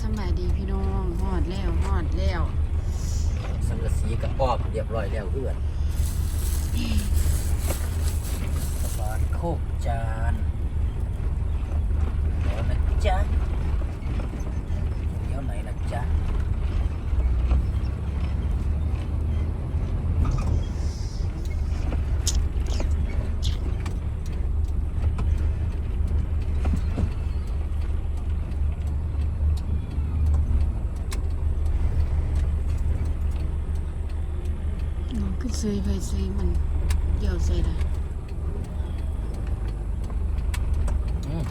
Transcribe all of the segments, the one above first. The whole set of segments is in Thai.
สบายดีพี่น้องหอดแล้วหอดแล้วสังกะสีกับปอบเรียบร้อยแล้วเพื่อนสบานโคกจานแล้วนะจ๊ะเดี๋ยวไหนนะจ๊ะ น้องขึ้นซื้อไปซื้อมันเดี่ยวใส่ได้อืม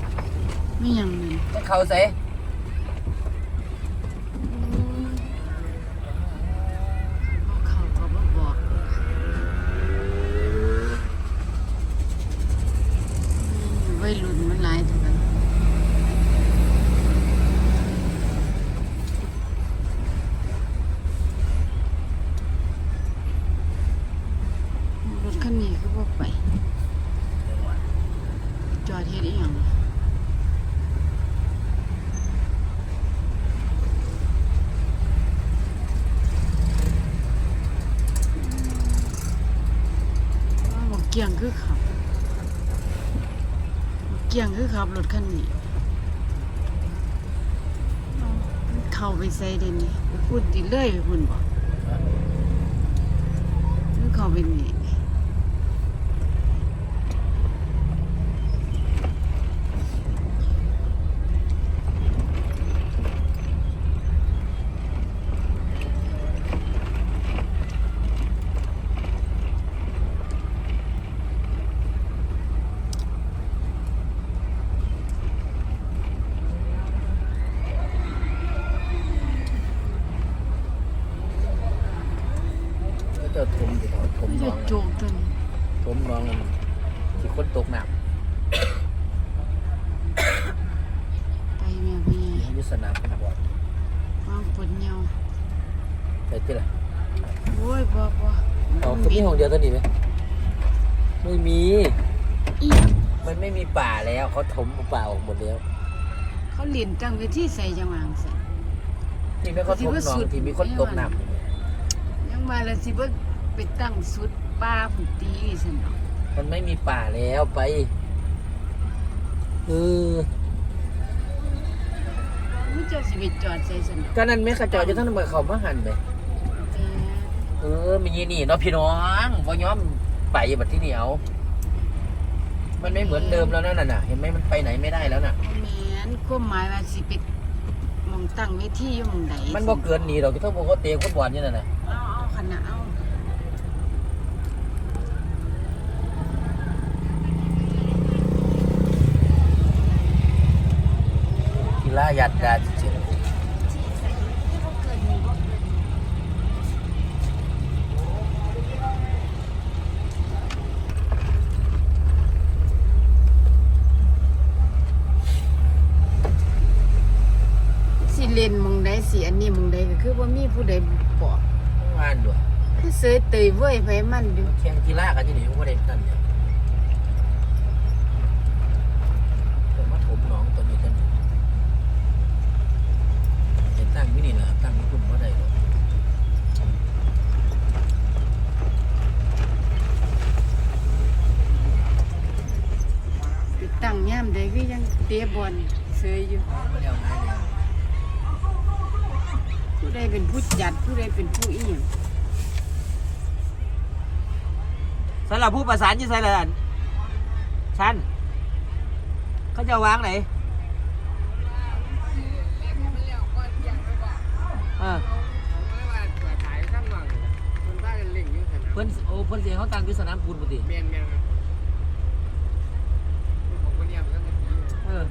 ไม่ยังเลยจะเข้าใส่ บอกเขาก็บอกบอกอืมวัยรุ่นมันหลายทุกคนรถ คันนี้ก็บอกไป จอดเฮ็ดอีหยังว่าบอกเกี่ยงคือขับเกี่ยงคือขับรถคันนี้เข้าไปใส่เดยวนี่พูดติเลื่อยไปพุ่นบอกเข้าไปนี่ ก็จะถมอยู่ถถม ไม่ น้ จะ อง โจกตัวนี้ถมน้องที่คนตกน้ไปแม่พี่ำที่อยุสนามเป็นบอลวางปวดเหี่ยวใช่ที่ไรโอ้ยบ่บ่เอาก็มีห้องเดียวเท่านี้ไหมไม่มี อีหยังมันไม่มีป่าแล้วเขาถมป่าออกหมดแล้วเขาเรียนตั้งไว้ที่ใส่จังหวังใส่ที่ไม่เขาถมหนองที่มีคนตกน้ยังมาแล้วสิบ่ไปตั้งสุด ป้าผุนตีซั่นดอกำมันไม่มีป่าแล้วไป เออมึงเจ้าสิไปจอดใส่ซั่นดอกก็นั่นแม่ขจรจะทั้งนั้นเขามาหันไปแต่เออมีนี่เนาะพี่น้องว่ย้อมไปบัดที่เหนียว มันไม่เหมือนเดิมแล้วนั่นน่ะ เห็นไหมมันไปไหนไม่ได้แล้วน่ะบ่แม่นความหมายว่าสิไปหมองตั้งเวทีอยู่หม่องใดมันบ่เกินนี่ดอกที่เขาบอกเขาเตะฟุตบอลนี่น่ะนะเอาเอาขนาดเอา กีฬาห ยัดดาจริงบ่เกินนี่บ่เกินสิเล่นหมองใดสิอันนี้หมองใดก็คือว่ามีผู้ใดบอกๆงานด้วยคือเสยเตยเว้ยไปมันอยู่แข่งกีฬากันที่นี่เขาบ่ได้นั่นเนี่ยแต่มาถมหน้องตัวนี้กันเห็นตั้งมินี่นะตั้งคุณว่าได้หรอก ไปตั้งย่ามใดคือยังเตะบอลเสยอยู่ไม่ได้เอาง่ายเลยผู้ใดเป็นผู้จัดผู้ใดเป็นผู้อีหยังสำหรับผู้ประสานอยี่ไสละอันชั้นเขาจะวางไหนเออเพิ่นโอ้เพิ่นเสียเขาตั้งอยู่สนามปูนปกติ เออ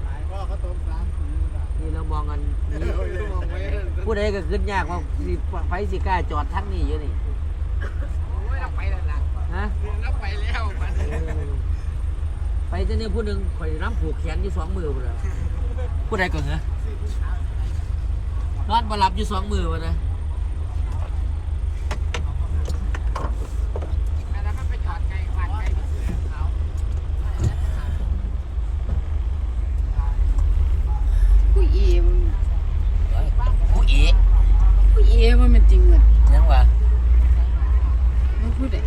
นี่เรามองกันนี่ผู้ใดก็ขึ้นยากว่าสิไฟสิกล้าจอดทั้งนี้อยู่นี่ฮะเออไปเจะเนี่ยผู้หนึ่งข่อยน้ำผูกแขนอยู่สองมือหมดเลยผู้ใดก่อนเหรอนอนบหลับอยู่สองมือหมดเเอ๋ว่ามันจริงเหรอยังวะไม่พูดได้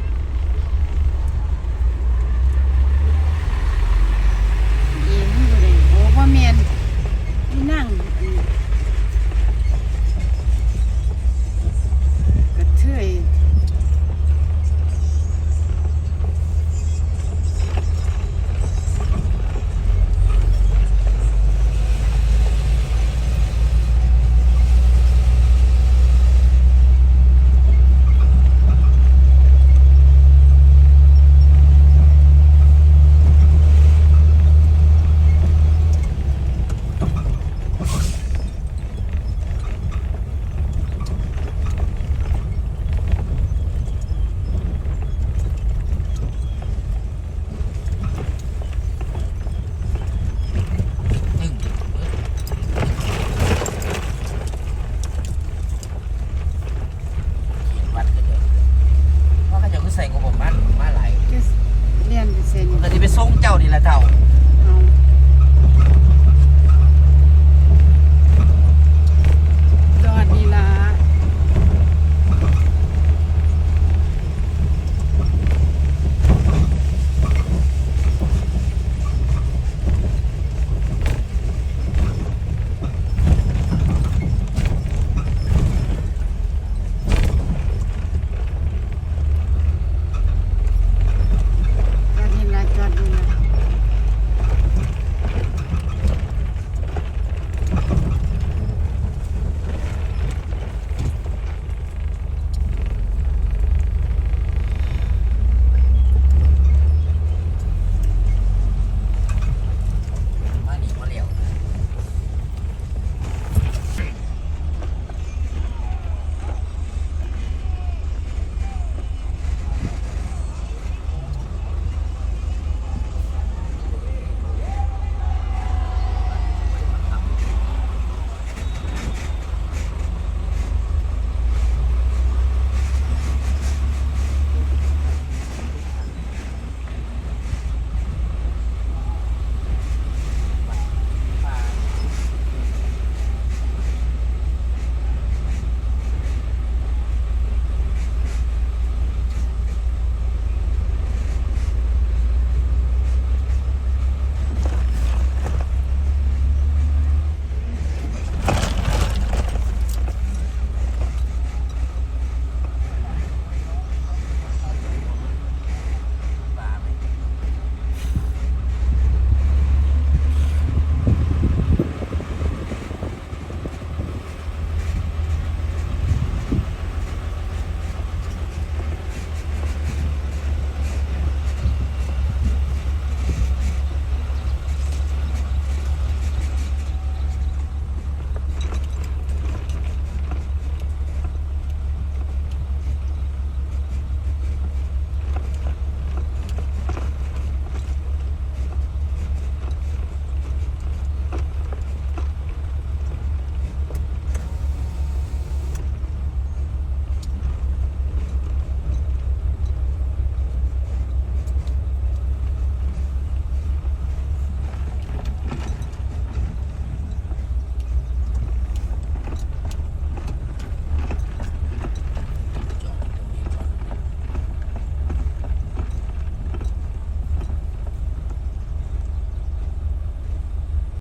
นี่แหละเจ้า